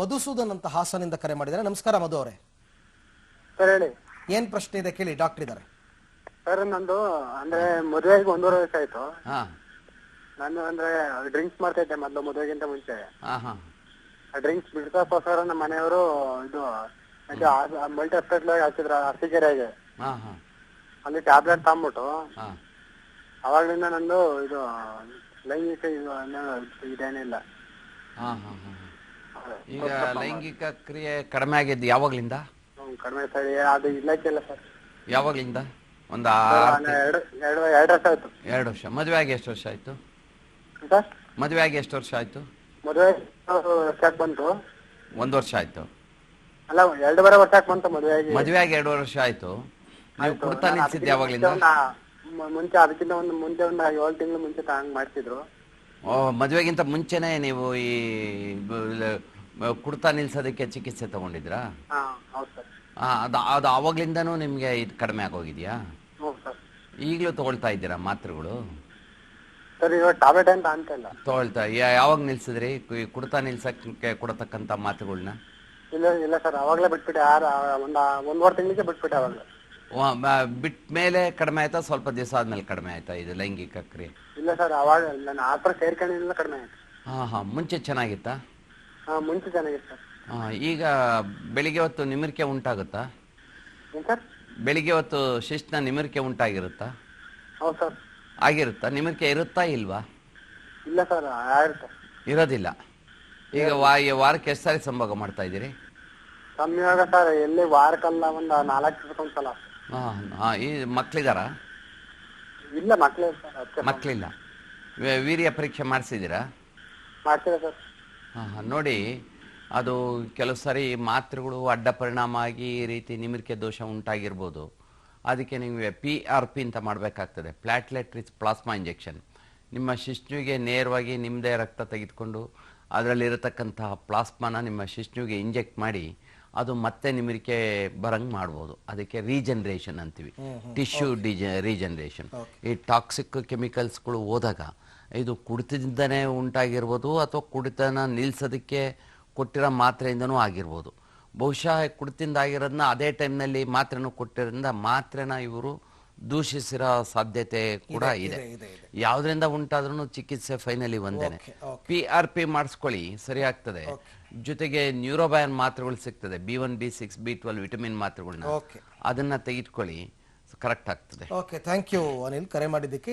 ಮಧುಸೂದನ್ ಅಂತ ಹಾಸನಿಂದ ಕರೆ ಮಾಡಿದ್ದಾರೆ. ನಮಸ್ಕಾರ ಮಧು ಅವರೇ. ಸರ್ ಹೇಳಿ. ಏನ್ ಪ್ರಶ್ನೆ ಇದೆ ಕೇಳಿ ಡಾಕ್ಟರ್ ಇದ್ದಾರೆ. ಸರ್ ನಂದು ಅಂದ್ರೆ ಮದುವೆಗೆ ಒಂದೂವರೆ ವರ್ಷ ಆಯ್ತು. ಹಾ. ನಾನು ಅಂದ್ರೆ ಡ್ರಿಂಕ್ಸ್ ಮಾಡ್ತಾ ಇದ್ದೆ ಮೊದಲು ಮದುವೆಗಿಂತ ಮುಂಚೆ. ಹಾ ಹಾ. ಡ್ರಿಂಕ್ಸ್ ಬಿಡ್ಸಕ್ಕೋಸ್ಕರ ನಮ್ಮ ಮನೆಯವರು ಇದು ಮಲ್ಟಿ ಹಾಸ್ಪಿಟ್ಲ್ ಹಾಕಿದ್ರ ಅರಸೀಕೆರೆಗೆ ಹಾ ಹಾ. ಅಲ್ಲಿ ಟ್ಯಾಬ್ಲೆಟ್ ತಗೊಂಬಿಟ್ಟು ಹಾ. ಅವಾಗ್ಲಿಂದ ನಂದು ಇದು ಲೈಂಗಿಕ ಇದು ಇದೇನಿಲ್ಲ. ಹಾ ಹಾ ಹಾ. ಈಗ ಲೈಂಗಿಕ ಕ್ರಿಯೆ ಕಡಿಮೆ ಆಗಿದ್ದು ಯಾವಾಗ್ಲಿಂದ? ಕಡಿಮೆ ಸರಿ ಅದು ಇಲ್ಲಕ್ಕೆ ಇಲ್ಲ ಸರ್. ಯಾವಾಗ್ಲಿಂದ? ಒಂದು ಆರ್ ಎರಡು ಎರಡು ಎರಡು ವರ್ಷ ಆಯ್ತು. ಎರಡು ವರ್ಷ. ಮದುವೆ ಆಗಿ ಎಷ್ಟು ವರ್ಷ ಆಯ್ತು? ಸರ್. ಮದುವೆ ಆಗಿ ಎಷ್ಟು ವರ್ಷ ಆಯ್ತು? ಮದುವೆ ವರ್ಷಕ್ಕೆ ಬಂತು? ಒಂದು ವರ್ಷ ಆಯ್ತು. ಅಲ್ಲ ಎರಡೂವರೆ ವರ್ಷಕ್ಕೆ ಬಂತು ಮದುವೆ ಆಗಿ. ಮದುವೆ ಆಗಿ ಎರಡು ವರ್ಷ ಆಯ್ತು. ನೀವು ಕುಡ್ತಾ ನಿಲ್ಸಿದ್ದು ಯಾವಾಗ್ಲಿಂದ? ಮುಂಚೆ ಒಂದು ಮು- ಮುಂಚೆ ಅದಕ್ಕಿಂತ ಒಂದು ಮುಂಚೆ ಒಂದು ಏಳು ತಿಂಗಳು ಮುಂಚೆ ಹಂಗ್ ಮಾಡ್ತಿದ್ರು. ಮದುವೆಗಿಂತ ಮುಂಚೆನೆ ನೀವು ಈ ಕುಡ್ತಾ ನಿಲ್ಸೋದಕ್ಕೆ ಚಿಕಿತ್ಸೆ ತಗೊಂಡಿದ್ರಾ? ಹಾ ಅದು ಅದು ಆವಾಗ್ಲಿಂದನೂ ನಿಮಗೆ ಇದು ಕಡಿಮೆ ಆಗೋಗಿದ್ಯಾ? ಈಗಲೂ ತಗೊಳ್ತಾ ಇದ್ದೀರಾ ಮಾತ್ರೆಗಳು? ಸರ್ ಇವಾಗ ಟಾಬ್ಲೆಟ್ ಅಂತ ಅಂತ ಇಲ್ಲ. ತಗೊಳ್ತಾ ಯಾವಾಗ ನಿಲ್ಸಿದ್ರಿ? ಕುಡ್ತಾ ನಿಲ್ಸಕ್ಕೆ ಕೊಡತಕ್ಕಂಥ ಮಾತುಗಳನ್ನ ಇಲ್ಲ ಇಲ್ಲ ಸರ್ ಅವಾಗಲೇ ಬಿಟ್ಬಿಟ್ಟೆ ಆರು ಒಂದು ವಾರ ತಿಂಗಳಿಗೆ ಬಿಟ್ಬಿಟ್ಟೆ ಅವಾಗಲೇ. ಬಿಟ್ಟ ಮೇಲೆ ಕಡಿಮೆ ಆಯ್ತಾ ಸ್ವಲ್ಪ ದಿವಸ ಆದ್ಮೇಲೆ ಕಡಿಮೆ ಆಯ್ತಾ ಇದು ಲೈಂಗಿಕ ಕ್ರಿಯೆ? ಇಲ್ಲ ಸರ್ ಅವಾಗ ನಾನು ಸೇರ್ಕೊಂಡಿಲ್ಲ ಕಡಿಮೆ ಆಯ್ತು. ಹಾ ಹಾ. ಮುಂಚೆ ಚೆನ್ನಾಗಿತ್ತಾ? ಹಾ ಮುಂಚೆ ಚೆನ್ನಾಗಿತ್ತು ಸರ್. ಹಾಂ ಈಗ ಬೆಳಿಗ್ಗೆ ಹೊತ್ತು ನಿಮಿರಿಕೆ ಉಂಟಾಗುತ್ತಾ? ಏನು ಸರ್? ಬೆಳಿಗ್ಗೆ ಹೊತ್ತು ಶಿಸ್ತಿನ ನಿಮಿರಿಕೆ ಉಂಟಾಗಿರುತ್ತಾ? ಹೌದು ಸರ್. ಆಗಿರುತ್ತಾ? ನಿಮಿರಿಕೆ ಇರುತ್ತಾ ಇಲ್ವಾ? ಇಲ್ಲ ಸರ್ ಆಗುತ್ತೆ ಇರೋದಿಲ್ಲ. ಈಗ ವಾ ಈ ವಾರಕ್ಕೆ ಎಷ್ಟು ಸಾರಿ ಸಂಭೋಗ ಮಾಡ್ತಾ ಇದ್ದೀರಿ? ಕಮ್ಮಿ ಸರ್ ಎಲ್ಲಿ ವಾರಕ್ಕಲ್ಲ ಒಂದು ನಾಲ್ಕು ದಿವಸಕ್ಕೊಂದ್ಸಲ. ಹಾಂ ಈ ಮಕ್ಕಳಿದಾರಾ ಇಲ್ಲ ಅದಕ್ಕೆ ಮಕ್ಕಳಿಲ್ಲ ವೀರ್ಯ ಪರೀಕ್ಷೆ ಮಾಡಿಸಿದ್ದೀರಾ? ಹಾಂ ಹಾಂ ನೋಡಿ ಅದು ಕೆಲವು ಸಾರಿ ಮಾತ್ರೆಗಳು ಅಡ್ಡ ಪರಿಣಾಮ ಆಗಿ ಈ ರೀತಿ ನಿಮಿರಿಕೆ ದೋಷ ಉಂಟಾಗಿರ್ಬೋದು. ಅದಕ್ಕೆ ನೀವು ಪಿ ಆರ್ ಪಿ ಅಂತ ಮಾಡಬೇಕಾಗ್ತದೆ. ಪ್ಲಾಟ್ಲೆಟ್ ರಿಚ್ ಪ್ಲಾಸ್ಮಾ ಇಂಜೆಕ್ಷನ್ ನಿಮ್ಮ ಶಿಶುವಿಗೆ ನೇರವಾಗಿ ನಿಮ್ಮದೇ ರಕ್ತ ತೆಗೆದುಕೊಂಡು ಅದರಲ್ಲಿರತಕ್ಕಂತಹ ಪ್ಲಾಸ್ಮಾನ ನಿಮ್ಮ ಶಿಶ್ನುವಿಗೆ ಇಂಜೆಕ್ಟ್ ಮಾಡಿ ಅದು ಮತ್ತೆ ನಿಮಗೆ ಬರಂಗ್ ಮಾಡ್ಬೋದು. ಅದಕ್ಕೆ ರೀಜನರೇಷನ್ ಅಂತೀವಿ. ಟಿಶ್ಯೂ ಡಿಜ ರೀಜನರೇಷನ್. ಈ ಟಾಕ್ಸಿಕ್ ಕೆಮಿಕಲ್ಸ್ಗಳು ಹೋದಾಗ ಇದು ಕುಡಿತದಿಂದನೇ ಉಂಟಾಗಿರ್ಬೋದು ಅಥವಾ ಕುಡಿತನ ನಿಲ್ಲಿಸೋದಕ್ಕೆ ಕೊಟ್ಟಿರೋ ಮಾತ್ರೆಯಿಂದನೂ ಆಗಿರ್ಬೋದು. ಬಹುಶಃ ಕುಡಿತದಿಂದ ಆಗಿರೋದನ್ನ ಅದೇ ಟೈಮ್ನಲ್ಲಿ ಮಾತ್ರೆನೂ ಕೊಟ್ಟಿರೋದ್ರಿಂದ ಮಾತ್ರೆನ ಇವರು ದೂಷಿಸಿರೋ ಸಾಧ್ಯತೆ ಕೂಡ ಇದೆ. ಯಾವುದರಿಂದ ಉಂಟಾದ್ರೂ ಚಿಕಿತ್ಸೆ ಫೈನಲಿ ಒಂದೇನೆ. ಪಿ ಆರ್ ಪಿ ಮಾಡಿಸ್ಕೊಳ್ಳಿ ಸರಿ ಆಗ್ತದೆ ಜೊತೆಗೆ ನ್ಯೂರೋಬಯನ್ ಮಾತ್ರೆಗಳು ಸಿಗ್ತದೆ B one B six B twelve vitamin ಮಾತ್ರೆಗಳನ್ನ ಅದನ್ನ ತೆಗೆದುಕೊಳ್ಳಿ ಕರೆಕ್ಟ್ ಆಗ್ತದೆ. Okay thank you Anil. ಕರೆ ಮಾಡಿದ್ದಕ್ಕೆ